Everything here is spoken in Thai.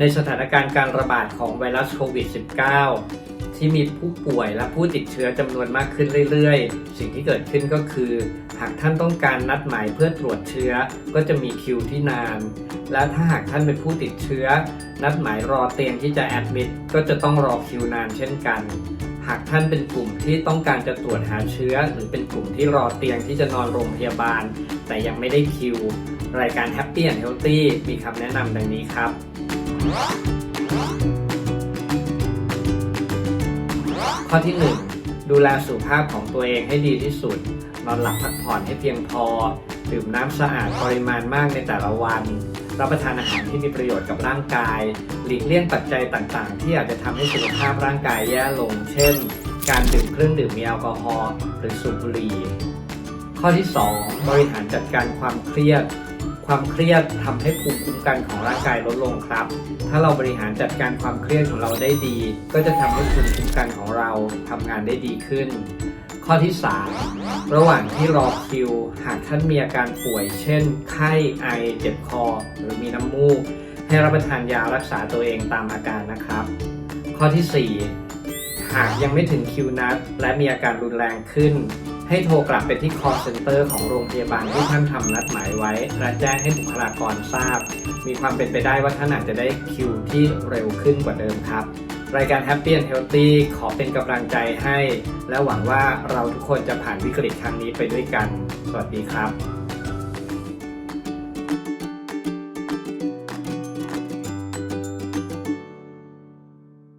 ในสถานการณ์การระบาดของไวรัสโควิด -19 ที่มีผู้ป่วยและผู้ติดเชื้อจำนวนมากขึ้นเรื่อยๆ สิ่งที่เกิดขึ้นก็คือ หากท่านต้องการนัดหมายเพื่อตรวจเชื้อก็จะมีคิวที่นาน และถ้าหากท่านเป็นผู้ติดเชื้อ นัดหมายรอเตียงที่จะแอดมิดก็จะต้องรอคิวนานเช่นกันหากท่านเป็นกลุ่มที่ต้องการจะตรวจหาเชื้อ หรือเป็นกลุ่มที่รอเตียงที่จะนอนโรงพยาบาล แต่ยังไม่ได้คิว รายการ Happy and Healthy มีคำแนะนำดังนี้ครับ ข้อที่ 1 ดูแลสุขภาพของตัวเองให้ดีที่สุด นอนหลับพักผ่อนให้เพียงพอ ดื่มน้ำสะอาดปริมาณมากในแต่ละวัน รับประทานอาหารที่มีประโยชน์กับร่างกาย หลีกเลี่ยงปัจจัยต่างๆ ที่อาจจะทำให้สุขภาพร่างกายแย่ลง เช่น การดื่มเครื่องดื่มมีแอลกอฮอล์หรือสูบบุหรี่ข้อที่ 2 บริหารจัดการความเครียด ความเครียดทำให้ภูมิคุ้มกันของร่างกายลดลงครับ ถ้าเราบริหารจัดการความเครียดของเราได้ดี ก็จะทำให้ภูมิคุ้มกันของเราทำงานได้ดีขึ้น ข้อที่ 3 ระหว่างที่รอคิว หากท่านมีอาการป่วย เช่น ไข้ไอเจ็บคอ หรือมีน้ำมูก ให้รับประทานยารักษาตัวเองตามอาการนะครับ ข้อที่ 4 หากยังไม่ถึงคิวนัด และมีอาการรุนแรงขึ้น ให้โทรกลับไปที่ call center ของโรงพยาบาลที่ท่านทำนัดหมายไว้และแจ้งให้บุคลากรทราบ มีความเป็นไปได้ว่าท่านอาจจะได้คิวที่เร็วขึ้นกว่าเดิมครับ รายการ Happy and Healthy ขอเป็นกำลังใจให้ และหวังว่าเราทุกคนจะผ่านวิกฤตครั้งนี้ไปด้วยกัน สวัสดีครับ